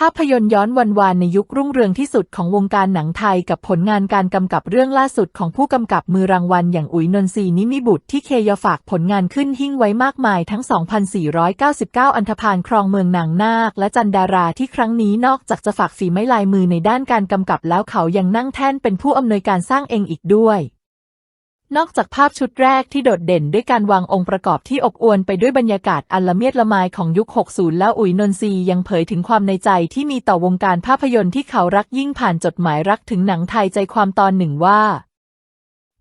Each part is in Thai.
ภาพยนตร์ย้อนวันวานในยุครุ่งเรืองที่สุดของวงการหนังไทยกับผลงานการกำกับเรื่องล่าสุดของผู้กำกับมือรางวัลอย่างอุ๋ยนนทรีนิมิบุตรที่เคยฝากผลงานขึ้นหิ้งไว้มากมายทั้ง 2,499 อันธพาลครองเมืองนางนาค และจันดาราที่ครั้งนี้นอกจากจะฝากฝีไม้ลายมือในด้านการกำกับแล้วเขายังนั่งแท่นเป็นผู้อำนวยการสร้างเองอีกด้วย นอกจากภาพชุดแรกที่โดดเด่นด้วยการวางองค์ประกอบที่อบอวลไปด้วยบรรยากาศอันละเมียดละไมของยุค 60 แล้วอุ๋ยนนทรียังเผยถึงความในใจที่มีต่อวงการภาพยนตร์ที่เขารักยิ่งผ่านจดหมายรักถึงหนังไทยใจความตอนหนึ่งว่า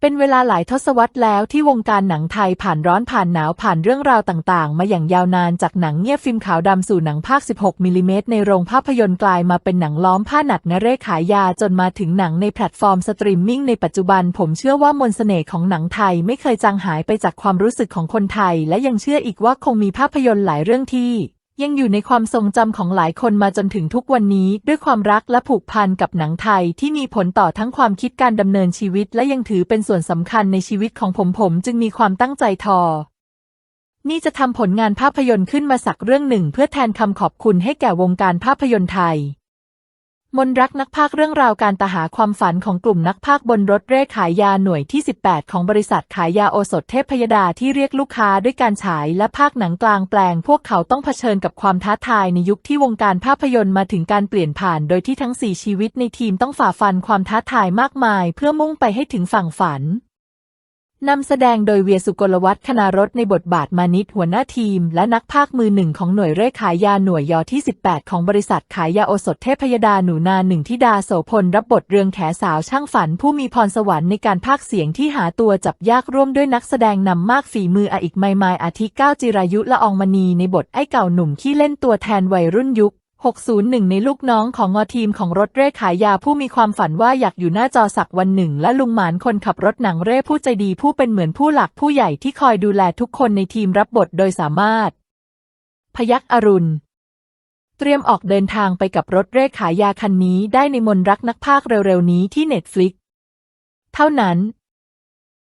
เป็นเวลาหลายทศวรรษแล้วที่วงการหนังไทยผ่านร้อนผ่านหนาวผ่านเรื่องราวต่างๆ มาอย่างยาวนานจากหนังเงียบฟิล์มขาวดำสู่หนังภาค 16 มิลลิเมตรในโรงภาพยนตร์กลายมาเป็นหนังล้อมผ้าหนัดนเรศขายยาจนมาถึงหนังในแพลตฟอร์มสตรีมมิ่งในปัจจุบันผมเชื่อว่ามนต์เสน่ห์ของหนังไทยไม่เคยจางหายไปจากความรู้สึกของคนไทย และยังเชื่ออีกว่าคงมีภาพยนตร์หลายเรื่องที่ ยังอยู่ในความทรงจำของหลายคนมาจนถึงทุกวันนี้ ด้วยความรักและผูกพันกับหนังไทยที่มีผลต่อทั้งความคิดการดำเนินชีวิต และยังถือเป็นส่วนสำคัญในชีวิตของผมผมจึงมีความตั้งใจทอ นี่จะทำผลงานภาพยนตร์ขึ้นมาสักเรื่องหนึ่ง เพื่อแทนคำขอบคุณให้แก่วงการภาพยนตร์ไทย มนรักนักภาคเรื่องราวการตาหาความฝันของกลุ่มนักภาคบนรถเร่ขายยาหน่วยที่ 18 ของบริษัทขายยาโอสถเทพพยดาที่เรียกลูกค้าด้วยการฉายและภาคหนังกลางแปลง พวกเขาต้องเผชิญกับความท้าทายในยุคที่วงการภาพยนตร์มาถึงการเปลี่ยนผ่าน โดยที่ทั้ง 4 ชีวิตในทีมต้องฝ่าฟันความท้าทายมากมาย เพื่อมุ่งไปให้ถึงฝั่งฝัน นำแสดงโดยเวียสุกลวัฒน์คณารถในบทบาทมานิตหัวหน้าทีม และนักพากมือหนึ่งของหน่วยเร่ขายยาหน่วยยอที่ 18 ของบริษัทขายยาโอสถเทพยดาหนูนาหนึ่งทิดาโสพลรับบทเรืองแขสาวช่างฝันผู้มีพรสวรรค์ในการพากเสียงที่หาตัวจับยากร่วมด้วยนักแสดงนำมากฝีมือออีกไมมายอาทิก้าวจิรายุละอองมณีในบทไอ้เก่าหนุ่มที่เล่นตัวแทนวัยรุ่นยุค 601 ในลูกน้องของงอทีมของรถเร่ขายยาผู้มีความฝันว่าอยากอยู่หน้าจอสักวันหนึ่ง และลุงหมานคนขับรถหนังเร่ผู้ใจดีผู้เป็นเหมือนผู้หลักผู้ใหญ่ที่คอยดูแลทุกคนในทีมรับบทโดยสามารถ พยักอรุณ เตรียมออกเดินทางไปกับรถเร่ขายยาคันนี้ได้ในมนรักนักพากย์เร็วๆนี้ที่เน็ตฟลิกเท่านั้น